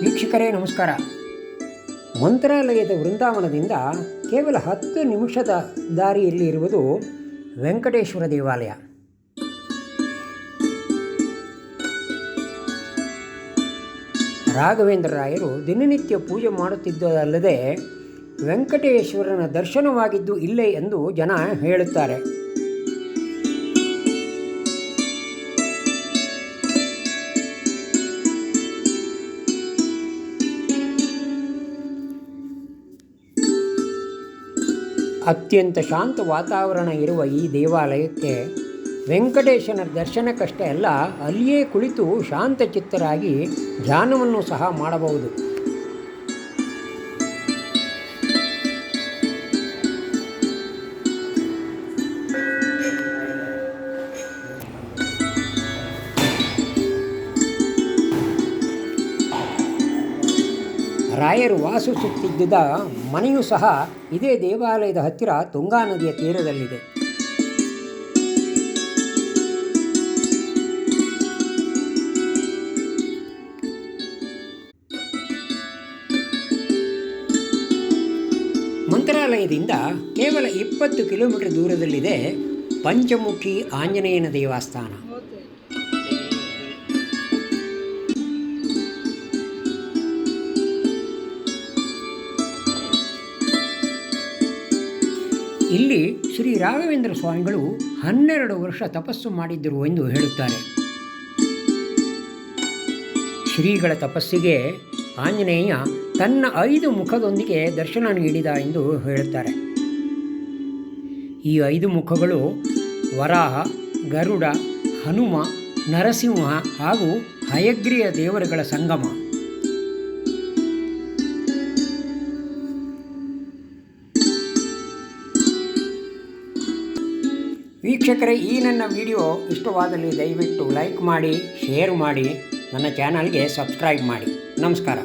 ವೀಕ್ಷಕರೇ, ನಮಸ್ಕಾರ. ಮಂತ್ರಾಲಯದ ವೃಂದಾವನದಿಂದ ಕೇವಲ ಹತ್ತು ನಿಮಿಷದ ದಾರಿಯಲ್ಲಿ ಇರುವುದು ವೆಂಕಟೇಶ್ವರ ದೇವಾಲಯ. ರಾಘವೇಂದ್ರ ರಾಯರು ದಿನನಿತ್ಯ ಪೂಜೆ ಮಾಡುತ್ತಿದ್ದದಲ್ಲದೆ ವೆಂಕಟೇಶ್ವರನ ದರ್ಶನವಾಗಿದ್ದು ಇಲ್ಲೇ ಎಂದು ಜನ ಹೇಳುತ್ತಾರೆ. ಅತ್ಯಂತ ಶಾಂತ ವಾತಾವರಣ ಇರುವ ಈ ದೇವಾಲಯಕ್ಕೆ ವೆಂಕಟೇಶನ ದರ್ಶನಕ್ಕಷ್ಟೇ ಅಲ್ಲ ಅಲ್ಲಿಯೇ ಕುಳಿತು ಶಾಂತಚಿತ್ತರಾಗಿ ಧ್ಯಾನವನ್ನು ಸಹ ಮಾಡಬಹುದು. ರಾಯರು ವಾಸಿಸುತ್ತಿದ್ದ ಮನೆಯೂ ಸಹ ಇದೇ ದೇವಾಲಯದ ಹತ್ತಿರ ತುಂಗಾ ನದಿಯ ತೀರದಲ್ಲಿದೆ. ಮಂತ್ರಾಲಯದಿಂದ ಕೇವಲ ಇಪ್ಪತ್ತು ಕಿಲೋಮೀಟರ್ ದೂರದಲ್ಲಿದೆ ಪಂಚಮುಖಿ ಆಂಜನೇಯನ ದೇವಸ್ಥಾನ. ಇಲ್ಲಿ ಶ್ರೀ ರಾಘವೇಂದ್ರ ಸ್ವಾಮಿಗಳು ಹನ್ನೆರಡು ವರ್ಷ ತಪಸ್ಸು ಮಾಡಿದ್ದರು ಎಂದು ಹೇಳುತ್ತಾರೆ. ಶ್ರೀಗಳ ತಪಸ್ಸಿಗೆ ಆಂಜನೇಯ ತನ್ನ ಐದು ಮುಖದೊಂದಿಗೆ ದರ್ಶನ ನೀಡಿದ ಎಂದು ಹೇಳುತ್ತಾರೆ. ಈ ಐದು ಮುಖಗಳು ವರಾಹ, ಗರುಡ, ಹನುಮ, ನರಸಿಂಹ ಹಾಗೂ ಹಯಗ್ರಿಯ ದೇವರುಗಳ ಸಂಗಮ. ವೀಕ್ಷಕರೇ, ಈ ನನ್ನ ವಿಡಿಯೋ ಇಷ್ಟವಾದಲ್ಲಿ ದಯವಿಟ್ಟು ಲೈಕ್ ಮಾಡಿ, ಶೇರ್ ಮಾಡಿ, ನನ್ನ ಚಾನಲ್ಗೆ ಸಬ್ಸ್ಕ್ರೈಬ್ ಮಾಡಿ. ನಮಸ್ಕಾರ.